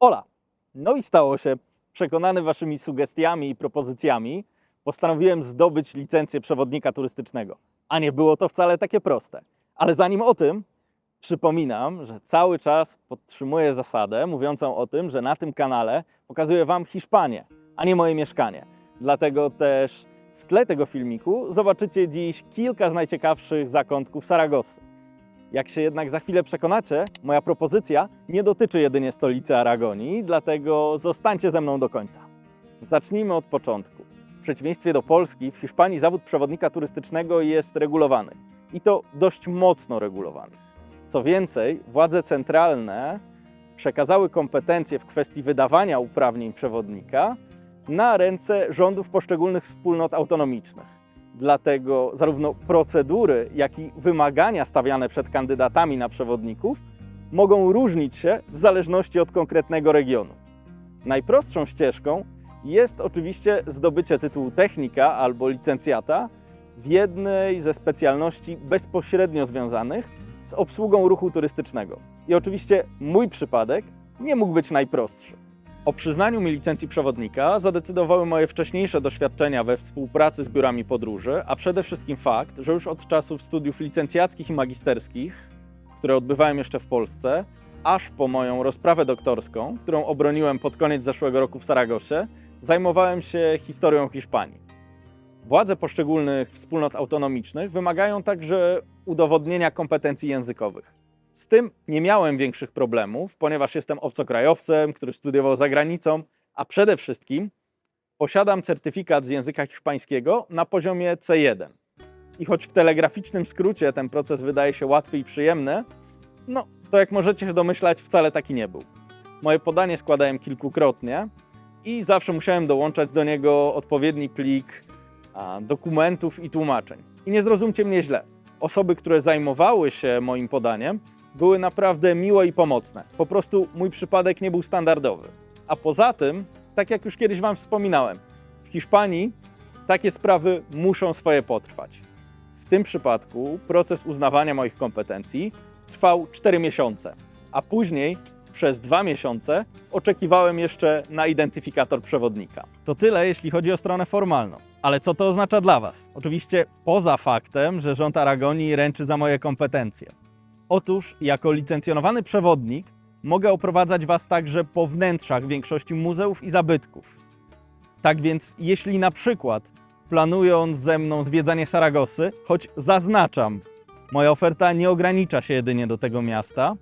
Ola. No i stało się. Przekonany waszymi sugestiami i propozycjami, postanowiłem zdobyć licencję przewodnika turystycznego. A nie było to wcale takie proste. Ale zanim o tym, przypominam, że cały czas podtrzymuję zasadę mówiącą o tym, że na tym kanale pokazuję wam Hiszpanię, a nie moje mieszkanie. Dlatego też w tle tego filmiku zobaczycie dziś kilka z najciekawszych zakątków Saragossy. Jak się jednak za chwilę przekonacie, moja propozycja nie dotyczy jedynie stolicy Aragonii, dlatego zostańcie ze mną do końca. Zacznijmy od początku. W przeciwieństwie do Polski, w Hiszpanii zawód przewodnika turystycznego jest regulowany. I to dość mocno regulowany. Co więcej, władze centralne przekazały kompetencje w kwestii wydawania uprawnień przewodnika na ręce rządów poszczególnych wspólnot autonomicznych. Dlatego zarówno procedury, jak i wymagania stawiane przed kandydatami na przewodników mogą różnić się w zależności od konkretnego regionu. Najprostszą ścieżką jest oczywiście zdobycie tytułu technika albo licencjata w jednej ze specjalności bezpośrednio związanych z obsługą ruchu turystycznego. I oczywiście mój przypadek nie mógł być najprostszy. O przyznaniu mi licencji przewodnika zadecydowały moje wcześniejsze doświadczenia we współpracy z biurami podróży, a przede wszystkim fakt, że już od czasów studiów licencjackich i magisterskich, które odbywałem jeszcze w Polsce, aż po moją rozprawę doktorską, którą obroniłem pod koniec zeszłego roku w Saragossie, zajmowałem się historią Hiszpanii. Władze poszczególnych wspólnot autonomicznych wymagają także udowodnienia kompetencji językowych. Z tym nie miałem większych problemów, ponieważ jestem obcokrajowcem, który studiował za granicą, a przede wszystkim posiadam certyfikat z języka hiszpańskiego na poziomie C1. I choć w telegraficznym skrócie ten proces wydaje się łatwy i przyjemny, no to jak możecie się domyślać, wcale taki nie był. Moje podanie składałem kilkukrotnie i zawsze musiałem dołączać do niego odpowiedni plik dokumentów i tłumaczeń. I nie zrozumcie mnie źle. Osoby, które zajmowały się moim podaniem, były naprawdę miłe i pomocne. Po prostu mój przypadek nie był standardowy. A poza tym, tak jak już kiedyś Wam wspominałem, w Hiszpanii takie sprawy muszą swoje potrwać. W tym przypadku proces uznawania moich kompetencji trwał 4 miesiące, a później przez dwa miesiące oczekiwałem jeszcze na identyfikator przewodnika. To tyle, jeśli chodzi o stronę formalną. Ale co to oznacza dla Was? Oczywiście poza faktem, że rząd Aragonii ręczy za moje kompetencje. Otóż, jako licencjonowany przewodnik, mogę oprowadzać Was także po wnętrzach większości muzeów i zabytków. Tak więc, jeśli na przykład planując ze mną zwiedzanie Saragossy, choć zaznaczam, moja oferta nie ogranicza się jedynie do tego miasta,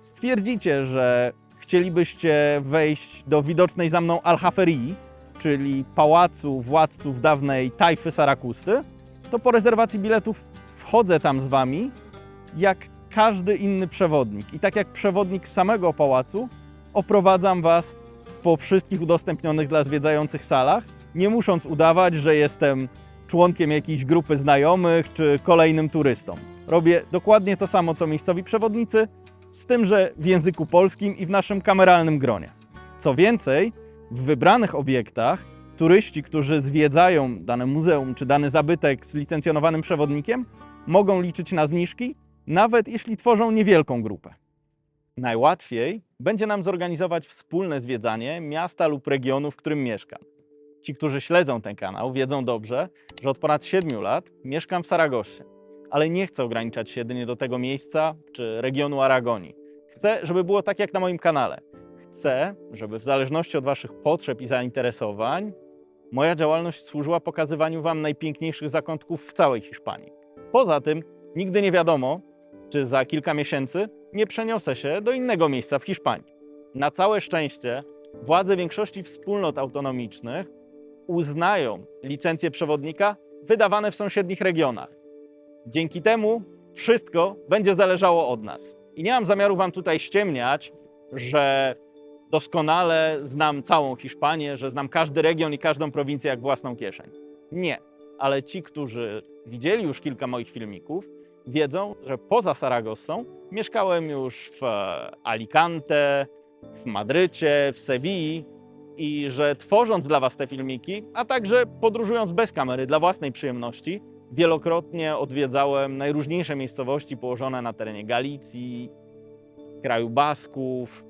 stwierdzicie, że chcielibyście wejść do widocznej za mną Aljaferii, czyli pałacu władców dawnej Tajfy Sarakusty, to po rezerwacji biletów wchodzę tam z Wami jak każdy inny przewodnik. I tak jak przewodnik samego pałacu, oprowadzam Was po wszystkich udostępnionych dla zwiedzających salach, nie musząc udawać, że jestem członkiem jakiejś grupy znajomych czy kolejnym turystą. Robię dokładnie to samo co miejscowi przewodnicy, z tym, że w języku polskim i w naszym kameralnym gronie. Co więcej, w wybranych obiektach turyści, którzy zwiedzają dane muzeum czy dany zabytek z licencjonowanym przewodnikiem, mogą liczyć na zniżki, nawet jeśli tworzą niewielką grupę. Najłatwiej będzie nam zorganizować wspólne zwiedzanie miasta lub regionu, w którym mieszkam. Ci, którzy śledzą ten kanał, wiedzą dobrze, że od ponad 7 lat mieszkam w Saragossie, ale nie chcę ograniczać się jedynie do tego miejsca czy regionu Aragonii. Chcę, żeby było tak jak na moim kanale. Chcę, żeby w zależności od Waszych potrzeb i zainteresowań, moja działalność służyła pokazywaniu Wam najpiękniejszych zakątków w całej Hiszpanii. Poza tym, nigdy nie wiadomo, czy za kilka miesięcy nie przeniosę się do innego miejsca w Hiszpanii. Na całe szczęście, władze większości wspólnot autonomicznych uznają licencje przewodnika wydawane w sąsiednich regionach. Dzięki temu wszystko będzie zależało od nas. I nie mam zamiaru Wam tutaj ściemniać, że doskonale znam całą Hiszpanię, że znam każdy region i każdą prowincję jak własną kieszeń. Nie, ale ci, którzy widzieli już kilka moich filmików, wiedzą, że poza Saragossą mieszkałem już w e, Alicante, w Madrycie, w Sewilli i że tworząc dla Was te filmiki, a także podróżując bez kamery dla własnej przyjemności, wielokrotnie odwiedzałem najróżniejsze miejscowości położone na terenie Galicji, kraju Basków,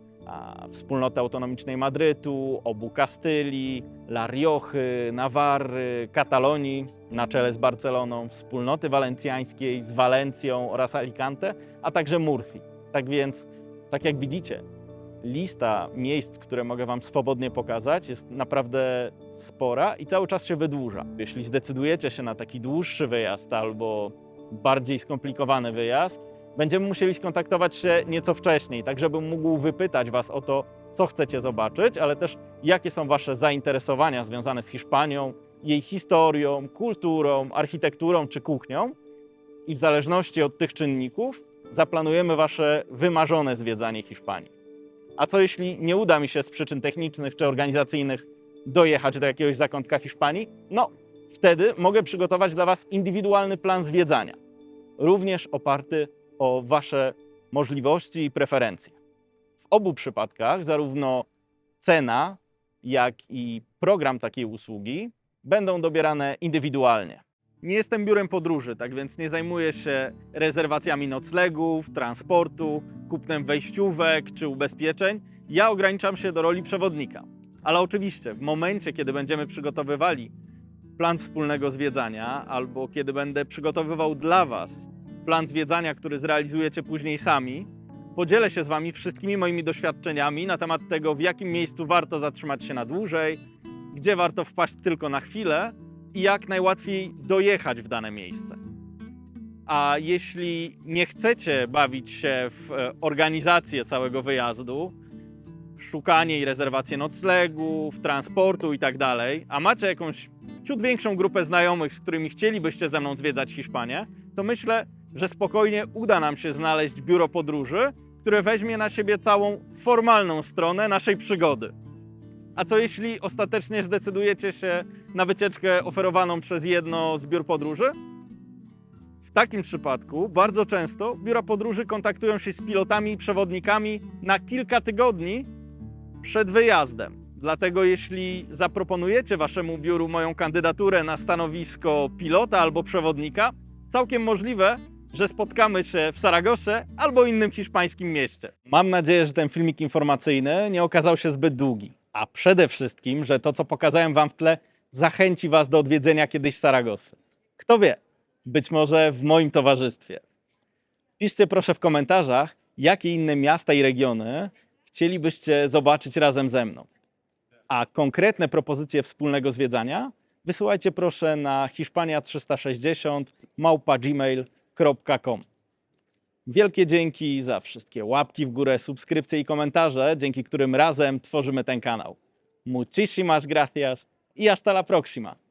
wspólnoty autonomicznej Madrytu, obu Kastylii, La Riochy, Nawarry, Katalonii na czele z Barceloną, wspólnoty walencjańskiej z Walencją oraz Alicante, a także Murcji. Tak więc, tak jak widzicie, lista miejsc, które mogę Wam swobodnie pokazać, jest naprawdę spora i cały czas się wydłuża. Jeśli zdecydujecie się na taki dłuższy wyjazd albo bardziej skomplikowany wyjazd, będziemy musieli skontaktować się nieco wcześniej, tak żebym mógł wypytać Was o to, co chcecie zobaczyć, ale też jakie są Wasze zainteresowania związane z Hiszpanią, jej historią, kulturą, architekturą czy kuchnią. I w zależności od tych czynników zaplanujemy Wasze wymarzone zwiedzanie Hiszpanii. A co jeśli nie uda mi się z przyczyn technicznych czy organizacyjnych dojechać do jakiegoś zakątka Hiszpanii? No, wtedy mogę przygotować dla Was indywidualny plan zwiedzania, również oparty o Wasze możliwości i preferencje. W obu przypadkach zarówno cena, jak i program takiej usługi będą dobierane indywidualnie. Nie jestem biurem podróży, tak więc nie zajmuję się rezerwacjami noclegów, transportu, kupnem wejściówek czy ubezpieczeń. Ja ograniczam się do roli przewodnika. Ale oczywiście, w momencie, kiedy będziemy przygotowywali plan wspólnego zwiedzania, albo kiedy będę przygotowywał dla Was plan zwiedzania, który zrealizujecie później sami, podzielę się z Wami wszystkimi moimi doświadczeniami na temat tego, w jakim miejscu warto zatrzymać się na dłużej, gdzie warto wpaść tylko na chwilę i jak najłatwiej dojechać w dane miejsce. A jeśli nie chcecie bawić się w e, organizację całego wyjazdu, szukanie i rezerwację noclegów, transportu i tak dalej, a macie jakąś ciut większą grupę znajomych, z którymi chcielibyście ze mną zwiedzać Hiszpanię, to myślę, że spokojnie uda nam się znaleźć biuro podróży, które weźmie na siebie całą formalną stronę naszej przygody. A co jeśli ostatecznie zdecydujecie się na wycieczkę oferowaną przez jedno z biur podróży? W takim przypadku bardzo często biura podróży kontaktują się z pilotami i przewodnikami na kilka tygodni przed wyjazdem. Dlatego jeśli zaproponujecie waszemu biuru moją kandydaturę na stanowisko pilota albo przewodnika, całkiem możliwe, że spotkamy się w Saragosze albo innym hiszpańskim mieście. Mam nadzieję, że ten filmik informacyjny nie okazał się zbyt długi, a przede wszystkim, że to, co pokazałem wam w tle, zachęci was do odwiedzenia kiedyś Saragosy. Kto wie, być może w moim towarzystwie. Piszcie proszę w komentarzach, jakie inne miasta i regiony chcielibyście zobaczyć razem ze mną. A konkretne propozycje wspólnego zwiedzania wysyłajcie proszę na hiszpania360 Wielkie dzięki za wszystkie łapki w górę, subskrypcje i komentarze, dzięki którym razem tworzymy ten kanał. Muchísimas gracias y hasta la próxima.